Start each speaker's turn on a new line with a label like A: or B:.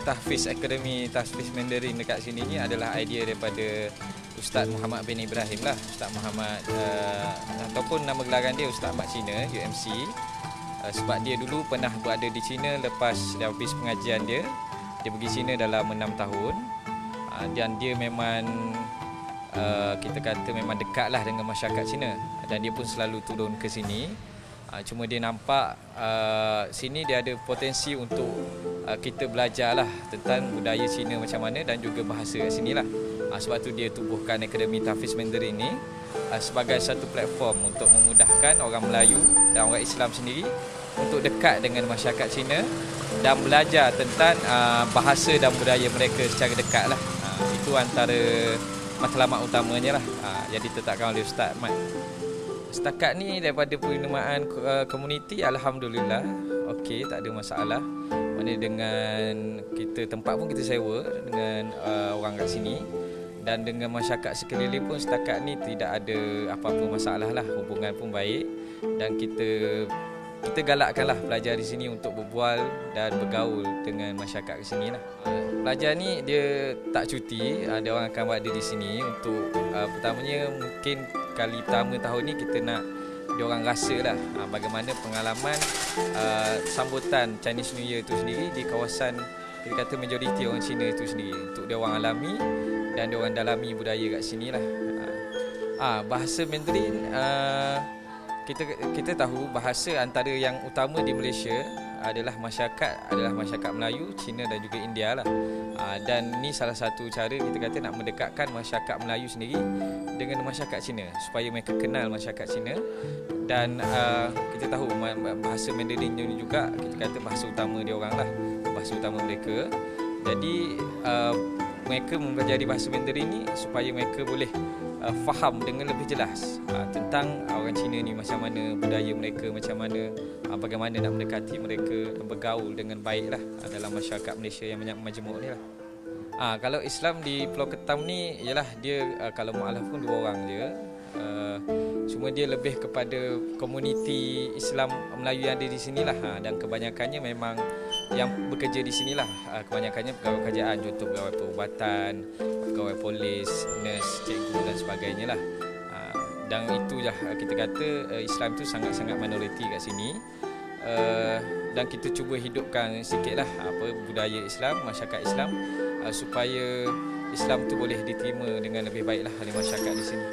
A: Tahfiz Akademi Tahfiz Mandarin dekat sini ni adalah idea daripada Ustaz Muhammad bin Ibrahim lah. Ustaz Muhammad uh, ataupun nama gelaran dia Ustaz Mak Cina UMC. Uh, sebab dia dulu pernah berada di China lepas dia habis pengajian dia. Dia pergi China dalam 6 tahun. Uh, dan dia memang uh, kita kata memang dekatlah dengan masyarakat Cina dan dia pun selalu turun ke sini. Cuma dia nampak uh, sini dia ada potensi untuk kita belajarlah tentang budaya Cina macam mana dan juga bahasa kat sini lah. Uh, sebab tu dia tubuhkan Akademi Tafiz Mandarin ini uh, sebagai satu platform untuk memudahkan orang Melayu dan orang Islam sendiri untuk dekat dengan masyarakat Cina dan belajar tentang bahasa dan budaya mereka secara dekat lah. Itu antara matlamat utamanya lah. Yang ditetapkan oleh Ustaz Mat. Setakat ni daripada penerimaan komuniti Alhamdulillah Okey tak ada masalah Mana dengan kita tempat pun kita sewa Dengan uh, orang kat sini Dan dengan masyarakat sekeliling pun setakat ni Tidak ada apa-apa masalah lah Hubungan pun baik Dan kita kita galakkanlah pelajar di sini untuk berbual dan bergaul dengan masyarakat di sini lah. Pelajar ni dia tak cuti, ada orang akan dia di sini untuk uh, pertamanya mungkin kali pertama tahun ni kita nak dia orang rasa lah uh, bagaimana pengalaman uh, sambutan Chinese New Year itu sendiri di kawasan kita kata majoriti orang Cina itu sendiri untuk dia orang alami dan dia orang dalami budaya kat sini lah. Uh, bahasa Mandarin uh, kita kita tahu bahasa antara yang utama di Malaysia adalah masyarakat adalah masyarakat Melayu, Cina dan juga India lah. Aa, dan ni salah satu cara kita kata nak mendekatkan masyarakat Melayu sendiri dengan masyarakat Cina supaya mereka kenal masyarakat Cina dan aa, kita tahu bahasa Mandarin juga kita kata bahasa utama dia orang lah, bahasa utama mereka. Jadi aa, mereka mempelajari bahasa Mandarin ni supaya mereka boleh uh, faham dengan lebih jelas uh, tentang orang Cina ni macam mana budaya mereka macam mana uh, bagaimana nak mendekati mereka dan bergaul dengan baik lah uh, dalam masyarakat Malaysia yang banyak majmuk ni lah. Uh, kalau Islam di Pulau Ketam ni ialah dia uh, kalau mualaf pun dua orang je. Uh, cuma dia lebih kepada komuniti Islam Melayu yang ada di sinilah ha, dan kebanyakannya memang yang bekerja di sinilah ha, kebanyakannya pegawai kerajaan. Contoh pegawai perubatan pegawai polis nurse cikgu dan sebagainya lah. Ha, dan itu lah kita kata uh, Islam tu sangat-sangat minoriti kat sini. Uh, dan kita cuba hidupkan sikit lah apa budaya Islam masyarakat Islam uh, supaya Islam tu boleh diterima dengan lebih baik lah oleh masyarakat di sini.